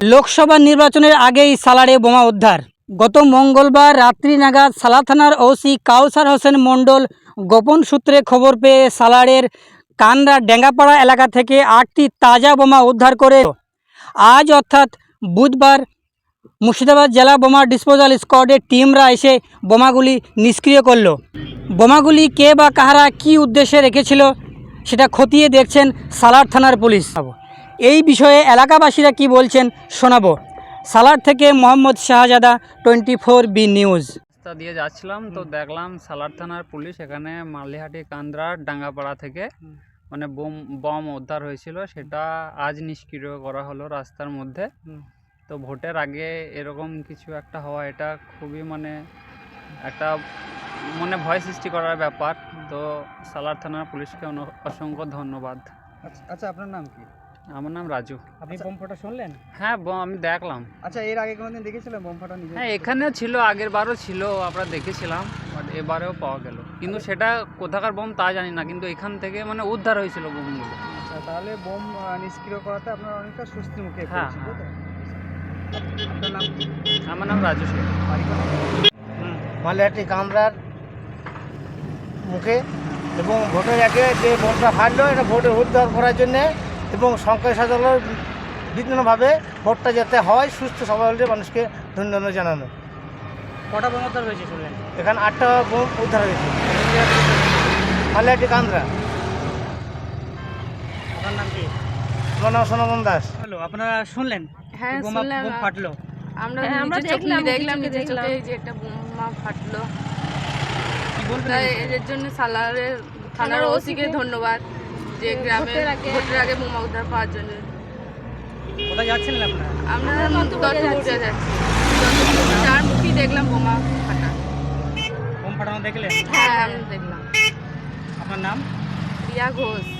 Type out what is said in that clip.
লোকসভা নির্বাচনের আগেই সালারে বোমা উদ্ধার। গত মঙ্গলবার রাত্রি নাগাদ সালা থানার ওসি কাউসার হোসেন মণ্ডল গোপন সূত্রে খবর পেয়ে সালারের কানরা ডেঙ্গাপাড়া এলাকা থেকে আটটি তাজা বোমা উদ্ধার করে। আজ অর্থাৎ বুধবার মুর্শিদাবাদ জেলা বোমা ডিসপোজাল স্কোয়াডের টিমরা এসে বোমাগুলি নিষ্ক্রিয় করল। বোমাগুলি কে বা কাহারা কী উদ্দেশ্যে রেখেছিল সেটা খতিয়ে দেখছেন সালার থানার পুলিশ। এই বিষয়ে এলাকাবাসীরা কি বলছেন শোনাবো। সালার থেকে Mohammad Shahzada twenty four B news. রাস্তা দিয়ে যাচ্ছিলাম তো দেখলাম সালার থানার পুলিশ এখানে মালিহাটি কান্দ্রার ডাঙ্গাপাড়া থেকে মানে বোম বম উদ্ধার হয়েছিল সেটা আজ নিষ্ক্রিয় করা হলো রাস্তার মধ্যে। তো ভোটের আগে এরকম কিছু একটা হওয়া এটা খুবই মানে একটা মানে ভয় সৃষ্টি করার ব্যাপার। তো সালার থানার পুলিশকে অসংখ্য ধন্যবাদ। আচ্ছা আচ্ছা আপনার নাম কি? আমার নাম রাজু। আপনি। বোম ফোটা শুনলেন? হ্যাঁ আমি দেখলাম। আচ্ছা এর আগে কোনোদিন দেখেছিলেন বোম ফাটা নিজে হ্যাঁ এখানেও ছিল আগের বারও ছিল আমরা দেখেছিলাম বাট এবারেও পাওয়া গেল। কিন্তু সেটা কোথাকার বোম তা জানি না কিন্তু এখান থেকে মানে উদ্ধার হয়েছিল বোমগুলো। আচ্ছা তাহলে বোম নিষ্ক্রিয় করাতে আপনার অনেকটা স্বস্তির মুখে হ্যাঁ, পড়েছেন, আপনার নাম? কি? আমার নাম রাজু শেখ? মালিহাটি কামরার মুখে এবং ভোটের আগে যে বোমটা ফাটলো এটা ভোটে উদ্ধার করার জন্যে এবং সংখ্যা সাজানোর বিভিন্নভাবে ভোটটা যাতে হয় সুস্থ সবলে মানুষকে ধন্যবাদ জানানো। কটা বোম উদ্ধার হয়েছে শুনলেন? এখানে আটটা বোম উদ্ধার হয়েছে। মালিহাটি কামরা আপনার নাম কি? আমার নাম সোনমন দাস। হ্যালো আপনারা শুনলেন? হ্যাঁ শুনলাম। বোম ফাটলো? আমরা হ্যাঁ, আমরা দেখলাম, দেখলাম চোখে দেখলাম। চোখে যে একটা বোমা ফাটলো। কি বলবেন এই? এর জন্য সালারের থানার ওসিকে ধন্যবাদ। যে গ্রামে ভোটের আগে- বোমা উদ্ধার পাওয়ার জন্য। কোথায় যাচ্ছিলেন আপনারা? আমরা দত্তপুরে দত্তপুরে যাচ্ছি। চার মুখী দেখলাম বোমা ফাটা। বোম ফাটানো দেখলেন? হ্যাঁ আমি দেখলাম। আপনার নাম? প্রিয়া ঘোষ।